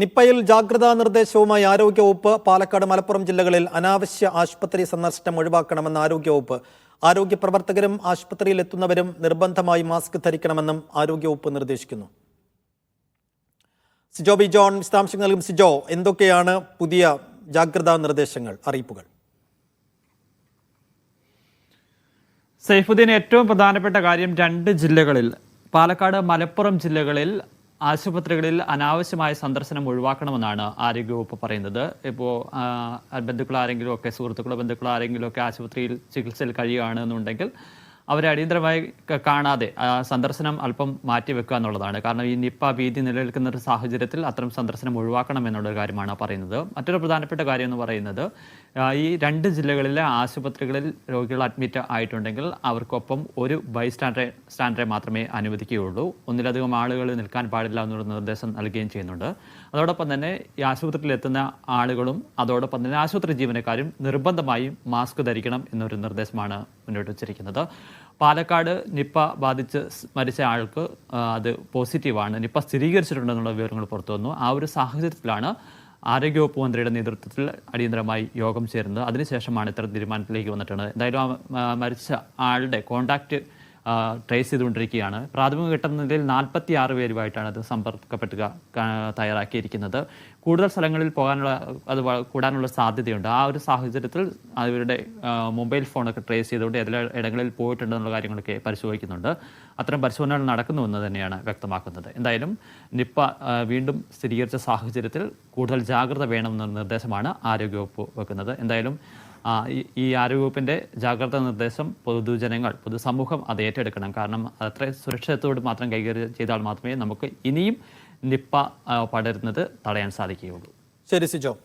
നിപ്പയിൽ ജാഗ്രതാ നിർദ്ദേശവുമായി ആരോഗ്യവകുപ്പ് പാലക്കാട് മലപ്പുറം ജില്ലകളിൽ അനാവശ്യ ആശുപത്രി സന്ദർശനം ഒഴിവാക്കണമെന്ന് ആരോഗ്യവകുപ്പ്. ആരോഗ്യ പ്രവർത്തകരും ആശുപത്രിയിൽ എത്തുന്നവരും നിർബന്ധമായി മാസ്ക് ധരിക്കണമെന്നും ആരോഗ്യവകുപ്പ് നിർദ്ദേശിക്കുന്നു. സിജോ ബി ജോൺ വിശദാംശങ്ങൾ നൽകും. സിജോ എന്തൊക്കെയാണ് പുതിയ ജാഗ്രതാ നിർദ്ദേശങ്ങൾ അറിയിപ്പുകൾ? സൈഫുദ്ദീൻ ഏറ്റവും പ്രധാനപ്പെട്ട കാര്യം രണ്ട് ജില്ലകളിൽ പാലക്കാട് മലപ്പുറം ജില്ലകളിൽ ആശുപത്രികളിൽ അനാവശ്യമായ സന്ദർശനം ഒഴിവാക്കണമെന്നാണ് ആരോഗ്യവകുപ്പ് പറയുന്നത്. ഇപ്പോൾ ബന്ധുക്കൾ ആരെങ്കിലും ഒക്കെ സുഹൃത്തുക്കളോ ബന്ധുക്കളോ ആരെങ്കിലും ഒക്കെ ആശുപത്രിയിൽ ചികിത്സയിൽ കഴിയുകയാണെന്നുണ്ടെങ്കിൽ അവരെ അടിയന്തരമായി കാണാതെ സന്ദർശനം അല്പം മാറ്റി വെക്കുക എന്നുള്ളതാണ്. കാരണം ഈ നിപ്പ ഭീതി നിലനിൽക്കുന്ന ഒരു സാഹചര്യത്തിൽ അത്തരം സന്ദർശനം ഒഴിവാക്കണം എന്നുള്ള കാര്യമാണ് പറയുന്നത്. മറ്റൊരു പ്രധാനപ്പെട്ട കാര്യം എന്ന് പറയുന്നത് ഈ രണ്ട് ജില്ലകളിലെ ആശുപത്രികളിൽ രോഗികൾ അഡ്മിറ്റ് ആയിട്ടുണ്ടെങ്കിൽ അവർക്കൊപ്പം ഒരു ബൈ സ്റ്റാൻഡറെ സ്റ്റാൻഡറെ മാത്രമേ അനുവദിക്കുകയുള്ളൂ. ഒന്നിലധികം ആളുകൾ നിൽക്കാൻ പാടില്ല എന്നുള്ള നിർദ്ദേശം നൽകുകയും ചെയ്യുന്നുണ്ട്. അതോടൊപ്പം തന്നെ ഈ ആശുപത്രിയിൽ എത്തുന്ന ആളുകളും അതോടൊപ്പം തന്നെ ആശുപത്രി ജീവനക്കാരും നിർബന്ധമായും മാസ്ക് ധരിക്കണം എന്നൊരു നിർദ്ദേശമാണ് മുന്നോട്ട് വച്ചിരിക്കുന്നത്. പാലക്കാട് നിപ്പ ബാധിച്ച് മരിച്ച ആൾക്ക് അത് പോസിറ്റീവാണ്. നിപ്പ സ്ഥിരീകരിച്ചിട്ടുണ്ടെന്നുള്ള വിവരങ്ങൾ പുറത്തു വന്നു. ആ ഒരു സാഹചര്യത്തിലാണ് ആരോഗ്യവകുപ്പ് മന്ത്രിയുടെ നേതൃത്വത്തിൽ അടിയന്തരമായി യോഗം ചേരുന്നത്. അതിനുശേഷമാണ് ഇത്തരം തീരുമാനത്തിലേക്ക് വന്നിട്ടുള്ളത്. എന്തായാലും മരിച്ച ആളുടെ കോണ്ടാക്റ്റ് ട്രേസ് ചെയ്തുകൊണ്ടിരിക്കുകയാണ്. പ്രാഥമിക ഘട്ടത്തിൽ നാൽപ്പത്തി ആറ് പേരുമായിട്ടാണ് അത് സമ്പർക്കപ്പെട്ടുക തയ്യാറാക്കിയിരിക്കുന്നത്. കൂടുതൽ സ്ഥലങ്ങളിൽ പോകാനുള്ള അത് കൂടാനുള്ള സാധ്യതയുണ്ട്. ആ ഒരു സാഹചര്യത്തിൽ അവരുടെ മൊബൈൽ ഫോണൊക്കെ ട്രേസ് ചെയ്തുകൊണ്ട് ഏതെല്ലാം ഇടങ്ങളിൽ പോയിട്ടുണ്ടെന്നുള്ള കാര്യങ്ങളൊക്കെ പരിശോധിക്കുന്നുണ്ട്. അത്തരം പരിശോധനകൾ നടക്കുന്നുവെന്ന് തന്നെയാണ് വ്യക്തമാക്കുന്നത്. എന്തായാലും നിപ്പ വീണ്ടും സ്ഥിരീകരിച്ച സാഹചര്യത്തിൽ കൂടുതൽ ജാഗ്രത വേണമെന്ന നിർദ്ദേശമാണ് ആരോഗ്യവകുപ്പ് വെക്കുന്നത്. എന്തായാലും ഈ- ആരോഗ്യവകുപ്പിന്റെ ജാഗ്രതാ നിർദ്ദേശം പൊതുജനങ്ങൾ പൊതുസമൂഹം അത് ഏറ്റെടുക്കണം. കാരണം അത്ര സുരക്ഷിതത്തോട് മാത്രം കൈകാര്യം ചെയ്താൽ മാത്രമേ നമുക്ക് ഇനിയും നിപ്പ പടരുന്നത് തടയാൻ സാധിക്കുകയുള്ളൂ. ശരി സിജോ.